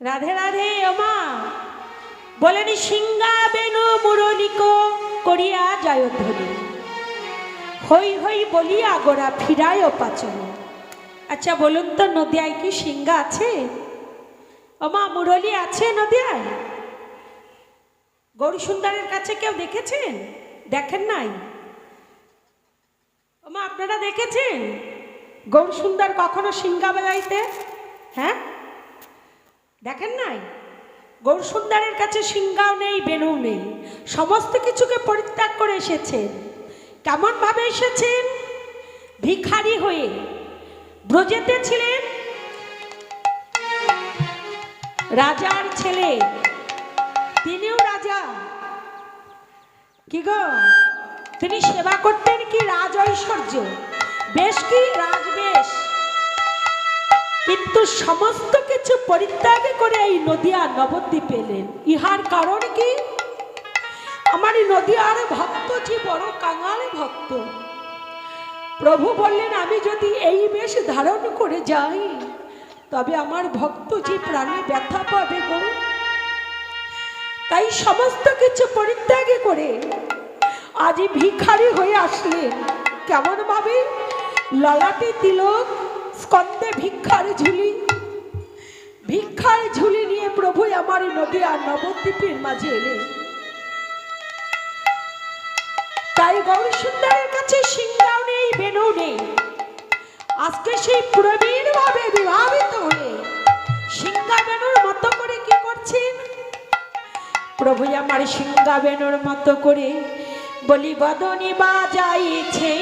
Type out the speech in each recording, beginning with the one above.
রাধে রাধে ওমা বলেন সিংহা বেনু মুরলিক করিয়া জয়ধ্বনি হই হই বলিয়া গোড়া ফিরায় পাচন। আচ্ছা বলুন তো, নদিয়ায় কি সিংহা আছে? ওমা মুরলি আছে নদিয়ায়? গৌরী সুন্দরের কাছে কেউ দেখেছেন? দেখেন নাই? ওমা আপনারা দেখেছেন? গৌর সুন্দর কখনো সিংহা বাজাইতে হ্যাঁ? দেখেন নাই? গৌর সুন্দরের কাছে সিংহাও নেই বেনু নেই। সমস্ত কিছুকে পরিত্যাগ করে এসেছেন। কেমন ভাবে এসেছেন? ভিখারি হয়ে। ব্রজেতে ছিলেন? রাজার ছেলে। তিনিও রাজা। কি গো? তিনি সেবা করতেন কি রাজ ঐশ্বর্য বেশ কি রাজবেশ। কিন্তু সমস্ত কিছু পরিত্যাগ করে এই নদিয়া নবদ্বীপ এলেন। ইহার কারণ কি? আমার নদিয়ার ভক্ত যে বড় কাঙাল ভক্ত। প্রভু বললেন, আমি যদি এই বেশ ধারণ করে যাই, তবে আমার ভক্ত যে প্রাণে ব্যথা পাবে গো। তাই সমস্ত কিছু পরিত্যাগে করে আজ ভিখারি হয়ে আসলেন। কেমন ভাবে ললাটে তিলক স্কন্দে ভিক্ষার ঝুলি। ভিক্ষার ঝুলি নিয়ে প্রভু আমার নদী আর নবদ্বীপের মাঝে এলেন তাই গৌরী সুন্দরের কাছে সিংহাও নেই বেনু নেই। আজকে সেই প্রবীণ ভাবে বিভাবিত হয়ে সিংহা বেনুর মতো করে কি করছেন? প্রভু আমার সিংহা বেনুর মতো করে বলি, বদনি বাজাইছে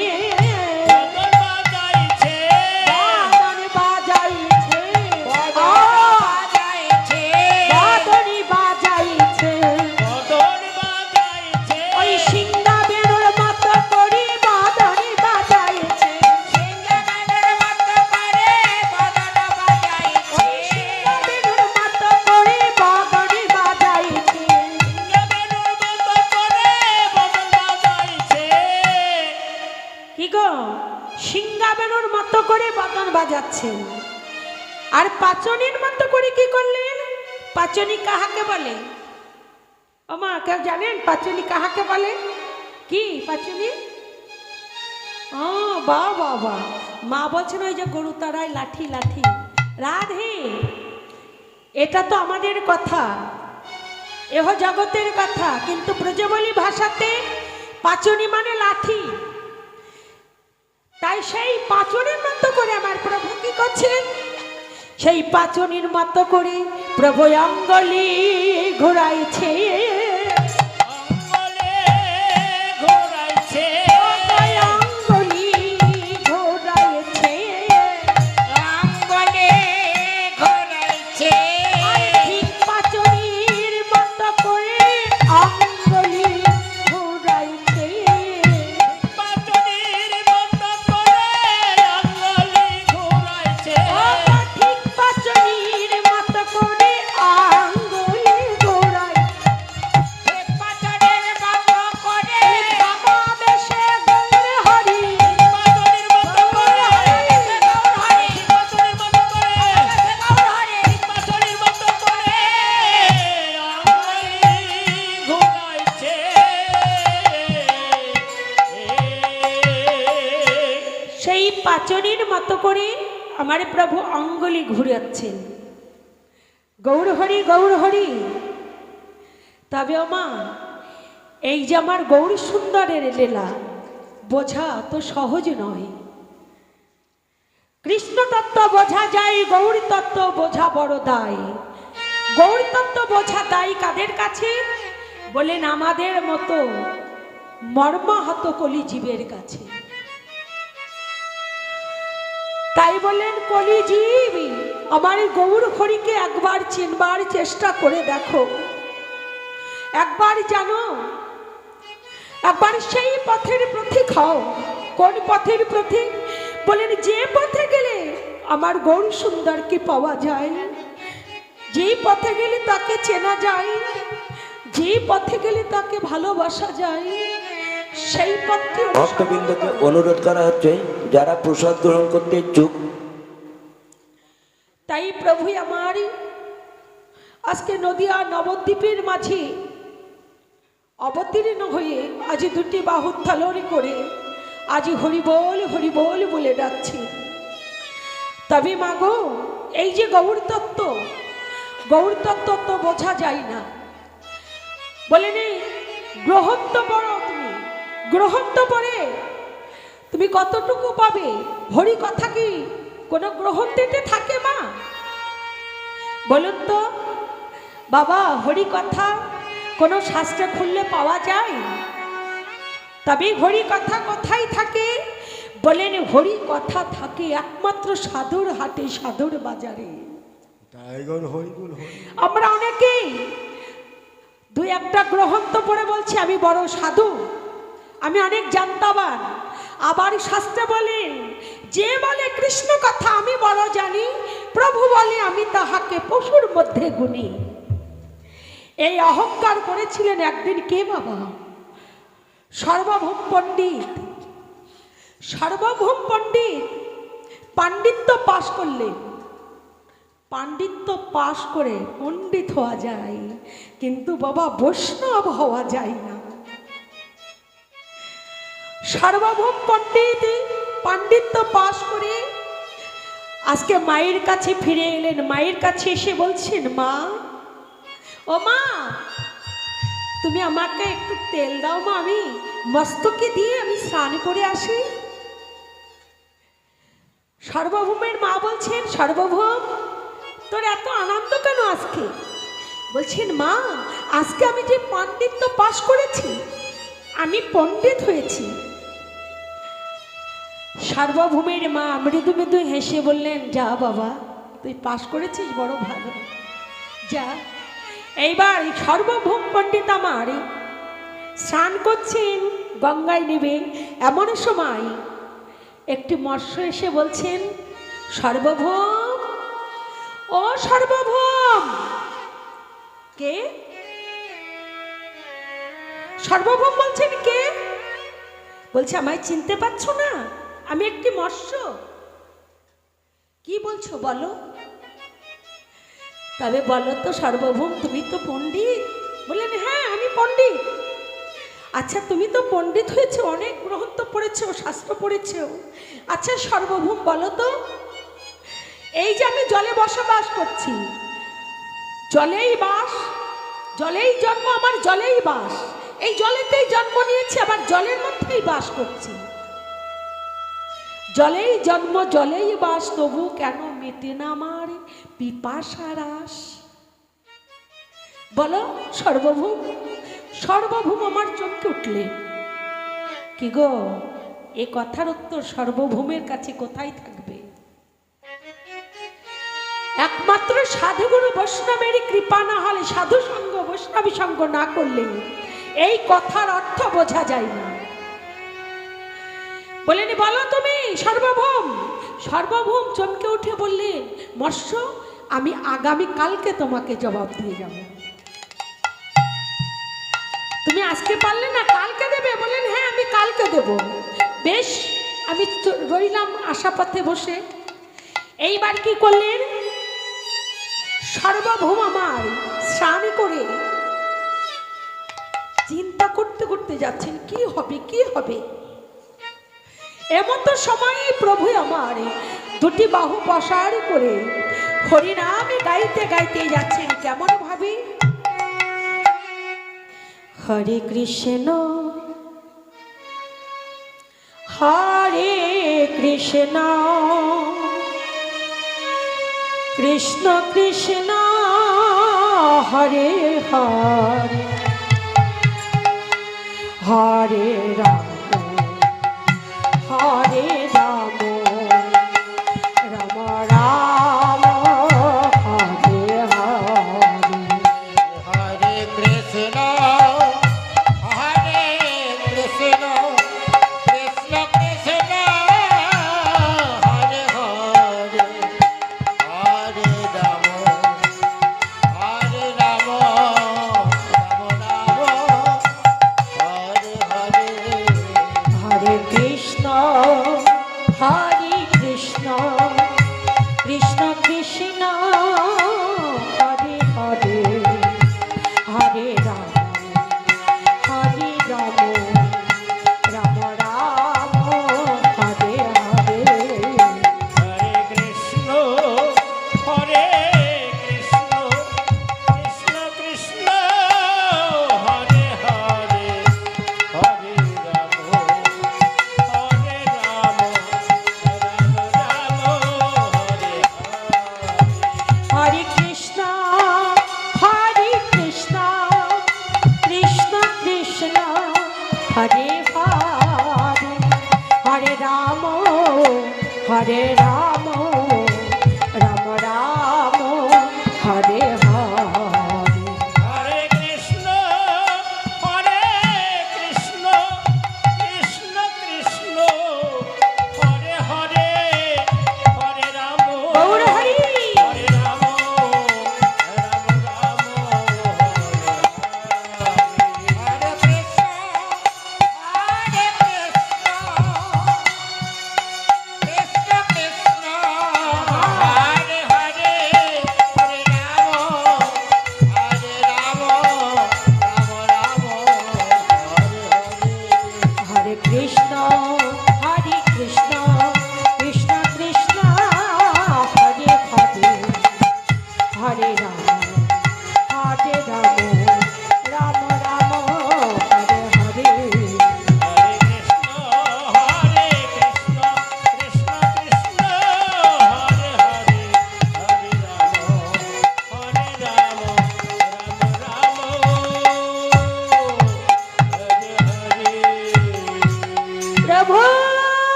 পাচনি কাহাকে বলে? ও মা কেউ জানেন পাচনি কাহাকে বলে? কি পাচনি? ও বা বা বা মা বলছেন ওই যে গরু তারাই লাঠি লাঠি। রাধে, এটা তো আমাদের কথা। এহ জগতের কথা, কিন্তু ব্রজবলী ভাষাতে পাচনি মানে লাঠি। তাই সেই পাচনের মতো করে আমার প্রভু কি করছেন? সেই পাচনির মতো করে প্রভু অঙ্গলি ঘোরাইছে। পাচনির মতো করে আমার প্রভু অঙ্গলি ঘুরাচ্ছেন। গৌর হরি গৌর হরি। তবে মা, এই যে আমার গৌর সুন্দরের লীলা, বোঝা তো সহজ নয়। কৃষ্ণ তত্ত্ব বোঝা যায়, গৌরী তত্ত্ব বোঝা বড় দায়। গৌরী তত্ত্ব বোঝা দায় কাদের কাছে? বলেন আমাদের মতো মর্মাহত কলি জীবের কাছে। তাই বললেন কলিজীব, আমার এই গৌর হরিকে একবার চিনবার চেষ্টা করে দেখো। একবার জানো, একবার সেই পথের প্রতীক হও। কোন পথের প্রতীক? বলেন, যে পথে গেলে আমার গৌর সুন্দরকে পাওয়া যায়? যে পথে গেলে তাকে চেনা যায়? যে পথে গেলে তাকে ভালোবাসা যায়? সেই অনুসরণ ভক্তবৃন্দকে অনুরোধ করা হচ্ছে যারা প্রসাদ গ্রহণ করতে ইচ্ছুক। তাই প্রভু আমার আজকে নদিয়া নবদ্বীপের মাঝে অবতীর্ণ হয়ে আজ দুটি বাহু থালরি করে আজ হরিবল হরিবল বলে ডাকছে। তবে মাগো এই যে গৌর তত্ত্ব গৌর তত্ত্ব তো বোঝা যায় না। বলে নেই গ্রহণ তো পড়ো তুমি গ্রহণ তো পড়ে তুমি কতটুকু পাবে? হরি কথা কি? কোনো গ্রহণ দিতে থাকে মা? বলুন তো বাবা হরি কথা কোনো শাস্ত্রে খুললে পাওয়া যায়? তবে হরি কথা কোথায় থাকে। বলেন হরি কথা থাকে একমাত্র সাধুর হাটে সাধুর বাজারে। আমরা অনেকেই দুই একটা গ্রহণ তো পড়ে বলছি আমি বড় সাধু। আমি অনেক জানতাবান। আবার শাস্ত্রে বলেন যে বলে কৃষ্ণ কথা, আমি বড় জানি, প্রভু বলে আমি তাহাকে পশুর মধ্যে গুনি। এই অহংকার করেছিলেন একদিন কে বাবা? সর্বভূম পণ্ডিত। সর্বভূম পণ্ডিত। পাণ্ডিত্য পাশ করলেন পাণ্ডিত্য পাশ করে পণ্ডিত হওয়া যায়। কিন্তু বাবা বৈষ্ণব হওয়া যায় না। সার্বভৌম পণ্ডিত পাণ্ডিত্য পাশ করে আজকে মায়ের কাছে ফিরে এলেন। মায়ের কাছে এসে বলছেন, মা, ও মা, তুমি আমাকে একটু তেল দাও মা, আমি মস্তকে দিয়ে আমি স্নান করে আসি। সার্বভৌমের মা বলছেন, সার্বভৌম, তোর এত আনন্দ কেন আজকে? বলছেন, মা, আজকে আমি যে পাণ্ডিত্য পাশ করেছি, আমি পণ্ডিত হয়েছি। সার্বভৌমের মা মৃদু মৃদু হেসে বললেন, যা বাবা, তুই পাশ করেছিস, বড় ভালো। যা, এইবার সর্বভৌম পণ্ডিত আমার স্নান করছেন, গঙ্গায় নেবে এমন সময় একটি মৎস্য এসে বলছেন, সর্বভৌম, ও সর্বভৌম, কে? সর্বভৌম বলছেন, কে? বলছে, আমায় চিনতে পারছ না? আমি একটি মৎস্য। কি বলছো বলো? তবে বলো তো সর্বভৌম, তুমি তো পণ্ডিত। বললেন হ্যাঁ আমি পণ্ডিত। আচ্ছা তুমি তো পণ্ডিত হয়েছে, অনেক তো পড়েছো, শাস্ত্র পড়েছো। আচ্ছা সর্বভৌম, বলো তো। এই যে আমি জলে বসবাস করছি, জলেই বাস, জলেই জন্ম, আমার জলেই বাস। এই জলেতেই জন্ম নিয়েছি, আবার জলের মধ্যেই বাস করছি। জলেই জন্ম, জলেই বাস, তবু কেন মেটে না আমার পিপাসা রাস? বলো, সর্বভূম সর্বভূম আমার চমকে উঠলে। কি গো, এ কথার উত্তর সর্বভৌমের কাছে কোথায় থাকবে? একমাত্র সাধুগুরু বৈষ্ণবের কৃপা না হলে সাধু সঙ্গ বৈষ্ণবী সঙ্গ না করলে এই কথার অর্থ বোঝা যায় না। বলেনি, বলো তুমি, সর্বভৌম। সর্বভৌম চমকে উঠে বললে, মৎস্য, আমি আগামী কালকে তোমাকে জবাব দিয়ে যাব। তুমি আজকে পারলে না, কালকে দেবে? বললেন হ্যাঁ আমি কালকে দেব। বেশ, আমি রইলাম আশাপথে বসে। এইবার কি করলেন? সর্বভৌম আমার স্নান করে চিন্তা করতে করতে যাচ্ছেন, কি হবে কি হবে? এমন তো সময়ে প্রভু আমার। দুটি বাহু পসার করে হরিনামে গাইতে গাইতে যাচ্ছেন, কেমন ভাবে? হরে কৃষ্ণ। হরে কৃষ্ণ। কৃষ্ণ কৃষ্ণ, হরে হরে। হরে রাম। হরে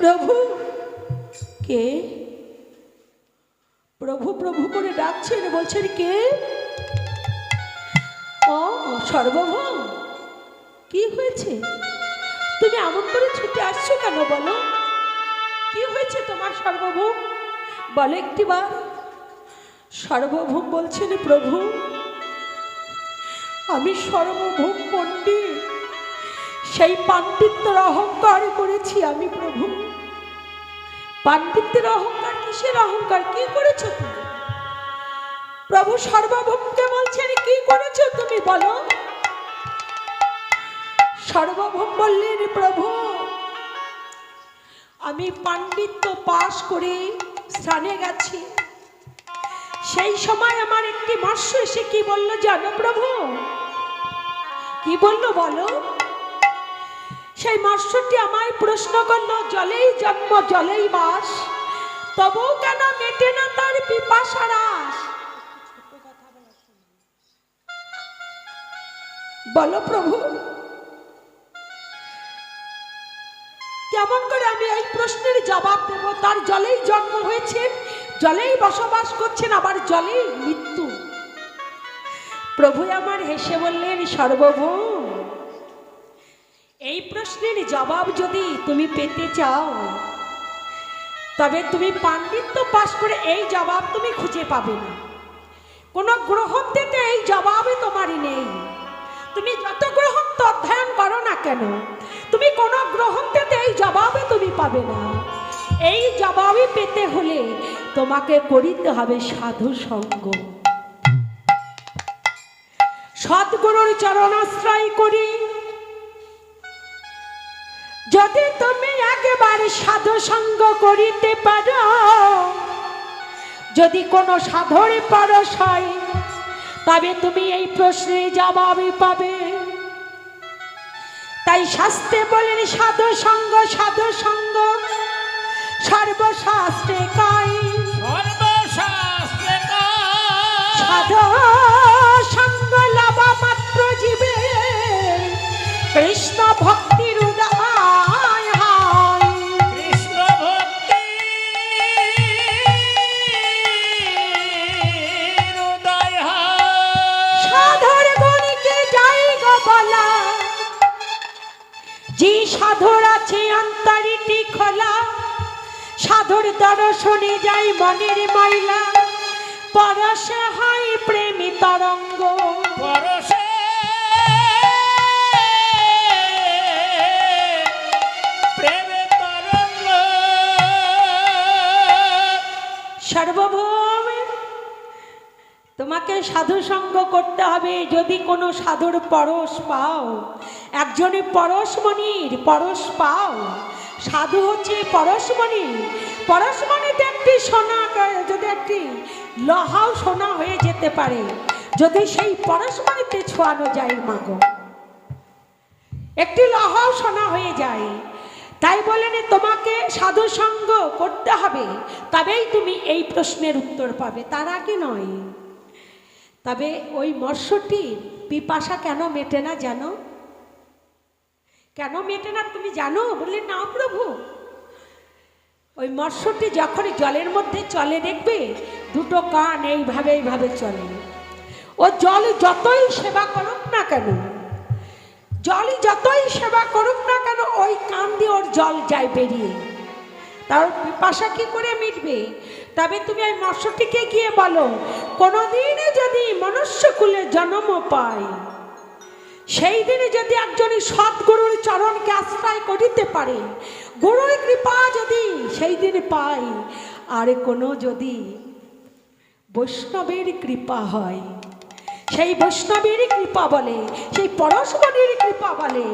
প্রভু? কে? প্রভু প্রভু করে ডাকছেন, বলছেন কে? ও সর্বভৌম। কি হয়েছে? তুমি এমন করে ছুটে আসছো কেন বলো? কি হয়েছে তোমার সর্বভৌম? বলো একটিবার। সর্বভৌম বলছেন, প্রভু, আমি সর্বভৌম পণ্ডিত। সেই পাণ্ডিত্যের অহংকার করেছি আমি, প্রভু। পাণ্ডিত্যের অহংকার, কিসের অহংকার? কি করেছ তুমি? প্রভু সর্বভৌমকে বলছেন, কি করেছ তুমি বলো? সর্বভৌম বললেন, প্রভু, আমি পাণ্ডিত্য পাশ করে স্থানে গেছি। সেই সময় আমার একটি মৎস্য এসে কি বলল জানো প্রভু? কি বলল বলো? সেই মৎস্যটি আমায় প্রশ্ন করল, জলেই জন্ম, জলেই বাস, তবুও কেন মেটে না তার পিপাসা রাস বলো প্রভু, কেমন করে আমি এই প্রশ্নের জবাব দেব? তার জলেই জন্ম হয়েছে, জলেই বসবাস করছেন, আবার জলেই মৃত্যু। প্রভু আমার হেসে বললেন সর্বভৌম এই প্রশ্নের জবাব যদি তুমি পেতে চাও, তবে তুমি পাণ্ডিত্য পাশ করে এই জবাব তুমি খুঁজে পাবে না। কোনো গ্রহণটিতে এই জবাবই তোমারই নেই। তুমি যত গ্রহণ অধ্যয়ন করো না কেন, তুমি কোনো গ্রহণটিতে এই জবাবই তুমি পাবে না। এই জবাবই পেতে হলে তোমাকে করিতে হবে সাধু সঙ্গ। সদ্গুরুর চরণাশ্রয় করি। যদি তুমি একেবারে সাধু সঙ্গ করিতে পারো যদি কোনো সাধরে পরশ হয় তবে তুমি এই প্রশ্নের জবাবই পাবে। তাই শাস্ত্রে বলেন সাধু সঙ্গ সাধু সঙ্গ সর্বশাস্ত্রে কয় সর্বশাস্ত্রে সাধু দর্শনে যাই মনের ময়লা। পরশে হয় প্রেমী তরঙ্গ। পরশে সর্বভৌম তোমাকে সাধু সঙ্গ করতে হবে। যদি কোনো সাধুর পরশ পাও একজনের পরশমণির পরশ পাও সাধু হচ্ছে পরশমণি। পরশমণিতে একটি সোনা যদি একটি লহাও সোনা হয়ে যেতে পারে, যদি সেই পরশমণিতে ছোঁয়ানো যায় মাগো। একটি লহাও সোনা হয়ে যায়। তাই বলেন তোমাকে সাধু সঙ্গ করতে হবে। তবেই তুমি এই প্রশ্নের উত্তর পাবে। তার আগে নয়। তবে ওই মৎস্যটির পিপাসা কেন মেটে না জানো? কেন মেটে না তুমি জানো? বললে না প্রভু। ওই মৎস্যটি যখন জলের মধ্যে চলে দেখবে, দুটো কান এইভাবে এইভাবে চলে। ও জল যতই সেবা করুক না কেন জলই যতই সেবা করুক না কেন, ওই কান দিয়ে ওর জল যায় বেরিয়ে। তার পিপাসা কি করে মিটবে? তবে তুমি ওই মৎস্যটিকে গিয়ে বলো কোনোদিনে যদি মনুষ্যকুলে জন্ম পায় সেই দিনে যদি একজন সৎগুরুর চরণকে আশ্রয় করিতে পারে, গুরুর কৃপা যদি সেই দিনে পাই আর কোনো যদি বৈষ্ণবের কৃপা হয়, সেই বৈষ্ণবের কৃপা বলে, সেই পরশমণির কৃপা বলে,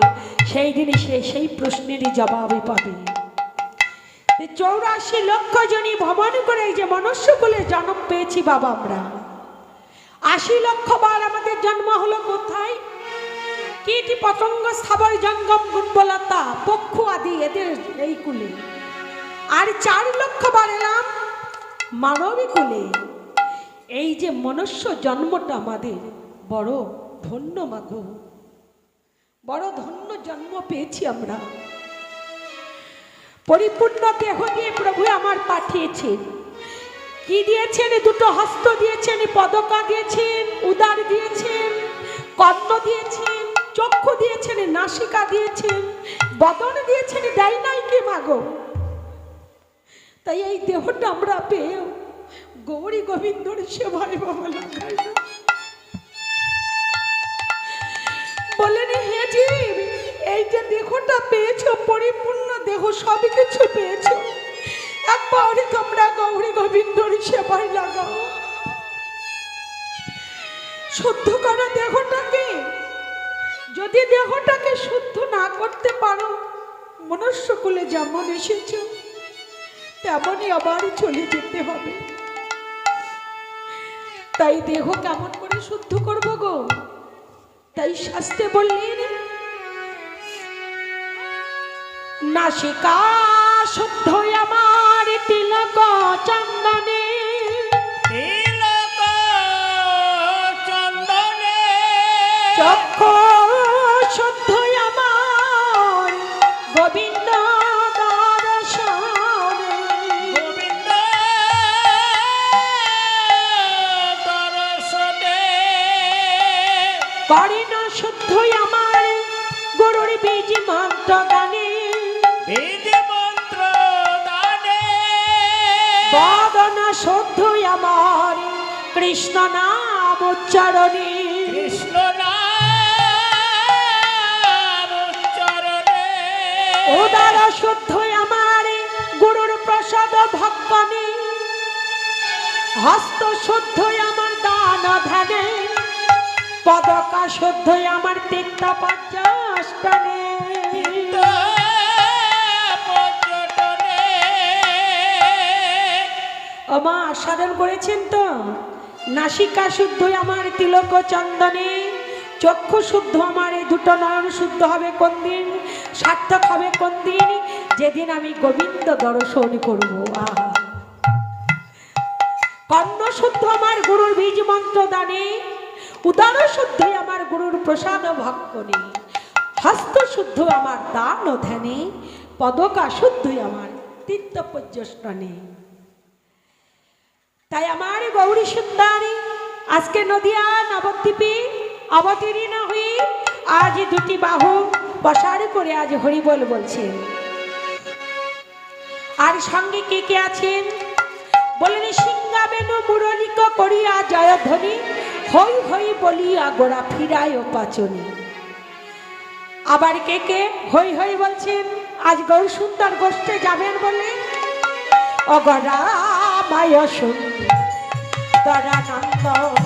সেই দিনে সে সেই প্রশ্নেরই জবাবই পাবে। চৌরাশি লক্ষ জনই ভ্রমণ করে যে মনুষ্য কুলে জন্ম পেয়েছি বাবা আমরা। আশি লক্ষ বার আমাদের জন্ম হলো কোথায়? কীটি পতঙ্গ স্থাবর জঙ্গম গুণবলতা পক্ষু আদি এদের এই কুলে। আর চার লক্ষ বার এলাম মানবী কুলে। এই যে মনুষ্য জন্মটা আমাদের, বড় ধন্য মাগো বড় ধন্য জন্ম পেয়েছি আমরা। পরিপূর্ণ দেহ দিয়ে প্রভু আমার পাঠিয়েছেন। কি দিয়েছেন? দুটো হস্ত দিয়েছেন, পদকা দিয়েছেন, উদার দিয়েছেন, কর্ণ দিয়েছেন চক্ষু দিয়েছেন, নাসিকা দিয়েছেন, বদন দিয়েছেন দেয় নাই কে মাগো তাই এই দেহটা আমরা পেয়ে গৌরী গোবিন্দর সেবায় বাবা লাগাই না। হে জীব, এই যে দেহটা পেয়েছ, পরিপূর্ণ দেহ সবই কিছু পেয়েছ, একবারই তোমরা গৌরী গোবিন্দর সেবায় লাগাও শুদ্ধ করো দেহটাকে যদি দেহটাকে শুদ্ধ না করতে পারো মনুষ্যকুলে যেমন এসেছ, তেমনই আবার চলে যেতে হবে। তাই দেহ কেমন করে শুদ্ধ করব গো? তাই শাস্তে বললেন, নাসিকা শুদ্ধ আমার। বদন শুদ্ধ আমার। কৃষ্ণ নাম উচ্চারণে। কৃষ্ণ নাম উচ্চারণে। উদার শুদ্ধ আমার গুরুর প্রসাদ ভক্ষণে হস্ত শুদ্ধ আমার দান ধ্যানে। পদকা শুদ্ধ আমার পঞ্চাষ্টনে। পর্যটনে আমা আস্বাদন করেছেন তো? নাসিকা শুদ্ধ আমার তিলক চন্দনে, চক্ষু শুদ্ধ আমার, এই দুটো নয়ন শুদ্ধ হবে কোন দিন? সার্থক হবে কোন দিন? যেদিন আমি গোবিন্দ দর্শন করব। কর্ণ শুদ্ধ আমার গুরুর বীজ মন্ত্র দানে, উদার শুদ্ধই আমার গুরুর প্রসাদ ভক্ষণে, হস্ত শুদ্ধ আমার দান ধ্যানে, পদকা শুদ্ধই আমার তীর্থ পর্যষ্টনে তাই আমার গৌরী সুন্দরী, আজকে নদিয়া নবদ্বীপে অবতীর্ণ হয়ে আজ দুটি বাহু বসার করে আজ হরিবল বলছেন আর সঙ্গে কে কে আছেন? বলেন, সিংহাবেনু মুরলিক করিয়া জয়ধ্বনি হই হই বলিয়া গোড়া ফিরায় পাচনি আবার কে কে? হই হই বলছেন, আজ গৌর সুন্দর গোষ্ঠে যাবেন বলে। অগরামায় সুন্দর তরানন্দ।